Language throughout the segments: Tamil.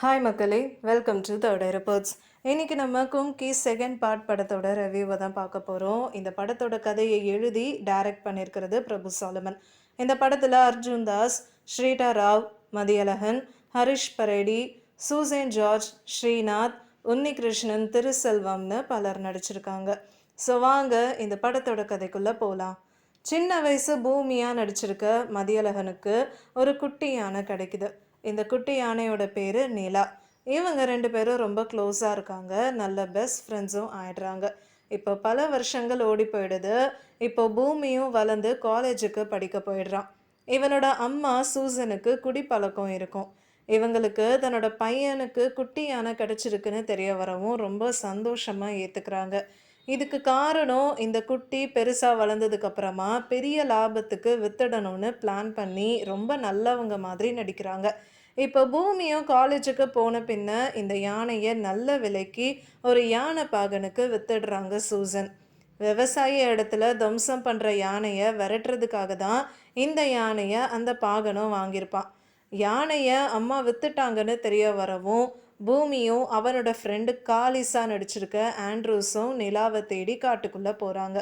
ஹாய் மக்களே. வெல்கம் டு தேர்ட் ரிப்போர்ட்ஸ் இன்னைக்கு நம்ம கும்கி செகண்ட் பார்ட் படத்தோட ரிவ்யூவை தான் பார்க்க போகிறோம் இந்த படத்தோட கதையை எழுதி டைரக்ட் பண்ணியிருக்கிறது பிரபு சாலமன். இந்த படத்தில் அர்ஜுன் தாஸ் ஸ்ரீடா ராவ் மதியழகன் ஹரிஷ் பரேடி சூசேன் ஜார்ஜ் ஸ்ரீநாத் உன்னிகிருஷ்ணன் திருசெல்வம்னு பலர் நடிச்சிருக்காங்க. ஸோ வாங்க இந்த படத்தோட கதைக்குள்ளே போகலாம் சின்ன வயசு பூமியாக நடிச்சிருக்க மதியழகனுக்கு ஒரு குட்டியான கிடைக்குது. இந்த குட்டி யானையோட பேர் நிலா. இவங்க ரெண்டு பேரும் ரொம்ப க்ளோஸாக இருக்காங்க. நல்ல பெஸ்ட் ஃப்ரெண்ட்ஸும் ஆயிடுறாங்க. இப்போ பல வருஷங்கள் ஓடி போயிடுது. இப்போ பூமியும் வளர்ந்து காலேஜுக்கு படிக்க போயிடுறான். இவனோட அம்மா சூசனுக்கு குடிப்பழக்கம் இருக்கும். இவங்களுக்கு தன்னோட பையனுக்கு குட்டி யானை கிடச்சிருக்குன்னு தெரிய வரவும் ரொம்ப சந்தோஷமாக ஏற்றுக்கிறாங்க இதுக்கு காரணம் இந்த குட்டி பெருசாக வளர்ந்ததுக்கு அப்புறமா பெரிய லாபத்துக்கு வித்துடணும்னு பிளான் பண்ணி ரொம்ப நல்லவங்க மாதிரி நடிக்கிறாங்க. இப்போ பூமியும் காலேஜுக்கு போன பின்ன இந்த யானையை நல்ல விலைக்கு ஒரு யானை பாகனுக்கு வித்துடுறாங்க சூசன். விவசாய இடத்துல துவம்சம் பண்ணுற யானையை விரட்டுறதுக்காக தான் இந்த யானையை அந்த பாகனும் வாங்கியிருப்பான். யானையை அம்மா வித்துட்டாங்கன்னு தெரிய வரவும் பூமியும் அவனோட ஃப்ரெண்டு காலிஸா நடிச்சிருக்க ஆண்ட்ரூஸும் நிலாவை தேடி காட்டுக்குள்ளே போகிறாங்க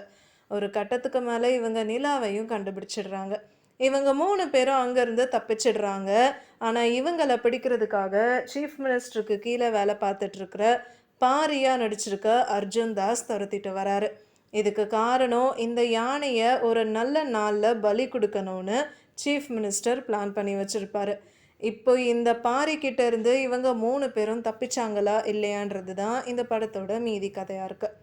ஒரு கட்டத்துக்கு மேலே இவங்க நிலாவையும் கண்டுபிடிச்சிடுறாங்க. இவங்க மூணு பேரும் அங்கேருந்து தப்பிச்சிடுறாங்க. ஆனால் இவங்களை பிடிக்கிறதுக்காக சீஃப் மினிஸ்டருக்கு கீழே வேலை பார்த்துட்ருக்கிற பாரியாக பாரியா நடிச்சிருக்க அர்ஜுன் தாஸ் துரத்திட்டு வராரு. இதுக்கு காரணம் இந்த யானையை ஒரு நல்ல நாளில் பலி கொடுக்கணும்னு சீஃப் மினிஸ்டர் பிளான் பண்ணி வச்சுருப்பாரு. இப்போ இந்த பாரிக்கிட்ட இருந்து இவங்க மூணு பேரும் தப்பிச்சாங்களா இல்லையான்றது தான் இந்த படத்தோட மீதி கதையாக இருக்குது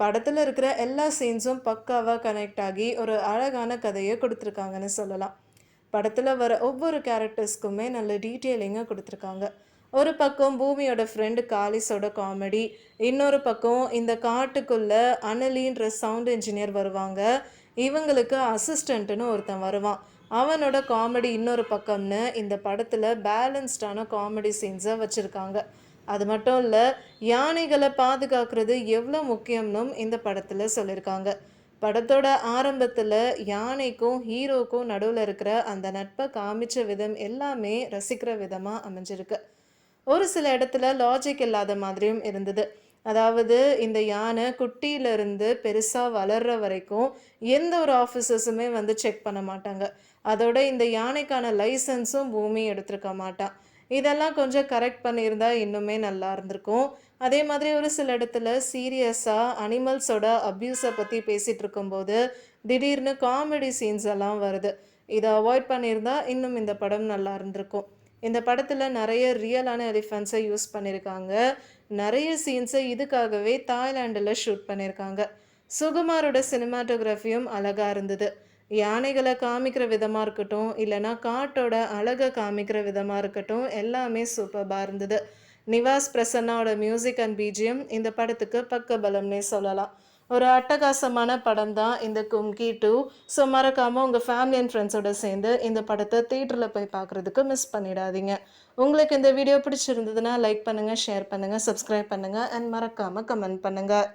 படத்தில் இருக்கிற எல்லா சீன்ஸும் பக்காவாக கனெக்ட் ஆகி ஒரு அழகான கதையை கொடுத்துருக்காங்கன்னு சொல்லலாம். படத்தில் வர ஒவ்வொரு கேரக்டர்ஸ்க்குமே நல்ல டீட்டெயிலிங்காக கொடுத்துருக்காங்க. ஒரு பக்கம் பூமியோட ஃப்ரெண்டு காலிஸோட காமெடி இன்னொரு பக்கம் இந்த காட்டுக்குள்ளே அனலின்ற சவுண்ட் இன்ஜினியர் வருவாங்க. இவங்களுக்கு அசிஸ்டண்ட்டுன்னு ஒருத்தன் வருவான். அவனோட காமெடி இன்னொரு பக்கம்னு இந்த படத்தில் பேலன்ஸ்டான காமெடி சீன்ஸை வச்சுருக்காங்க. அது மட்டும் இல்லை யானைகளை பாதுகாக்கிறது எவ்வளோ முக்கியம்னும் இந்த படத்தில் சொல்லியிருக்காங்க படத்தோட ஆரம்பத்தில் யானைக்கும் ஹீரோக்கும் நடுவில் இருக்கிற அந்த நட்பை காமிச்ச விதம் எல்லாமே ரசிக்கிற விதமாக அமைஞ்சிருக்கு. ஒரு சில இடத்துல லாஜிக் இல்லாத மாதிரியும் இருந்தது. அதாவது இந்த யானை குட்டியிலிருந்து பெருசாக வளர்ற வரைக்கும் எந்த ஒரு ஆஃபீஸர்ஸுமே வந்து செக் பண்ண மாட்டாங்க. அதோட இந்த யானைக்கான லைசன்ஸும் பூமி எடுத்திருக்க மாட்டான். இதெல்லாம் கொஞ்சம் கரெக்ட் பண்ணியிருந்தா இன்னுமே நல்லா இருந்திருக்கும். அதே மாதிரி ஒரு சில இடத்துல சீரியஸாக அனிமல்ஸோட அப்யூஸை பற்றி பேசிகிட்டு இருக்கும்போது திடீர்னு காமெடி சீன்ஸ் எல்லாம் வருது. இதை அவாய்ட் பண்ணியிருந்தா இன்னும் இந்த படம் நல்லா இருந்திருக்கும். இந்த படத்தில் நிறைய ரியலான எலிஃபெண்ட்ஸை யூஸ் பண்ணியிருக்காங்க நிறைய சீன்ஸை இதுக்காகவே தாய்லாண்டில் ஷூட் பண்ணியிருக்காங்க சுகுமாரோட சினிமாட்டோகிராஃபியும் அழகாக இருந்தது. யானைகளை காமிக்கிற விதமாக இருக்கட்டும் இல்லைனா காட்டோட அழகை காமிக்கிற விதமாக இருக்கட்டும் எல்லாமே சூப்பர்பாக இருந்தது. நிவாஸ் பிரசன்னாவோட மியூசிக் அண்ட் பிஜிஎம் இந்த படத்துக்கு பக்க பலம்னே சொல்லலாம். ஒரு அட்டகாசமான படம் தான் இந்த கும்கி டூ. ஸோ மறக்காமல் உங்கள் ஃபேமிலி அண்ட் ஃப்ரெண்ட்ஸோட சேர்ந்து இந்த படத்தை தேட்டரில் போய் பார்க்குறதுக்கு மிஸ் பண்ணிடாதீங்க. உங்களுக்கு இந்த வீடியோ பிடிச்சிருந்ததுன்னா லைக் பண்ணுங்கள் ஷேர் பண்ணுங்கள் சப்ஸ்கிரைப் பண்ணுங்கள் அண்ட் மறக்காமல் கமெண்ட் பண்ணுங்கள்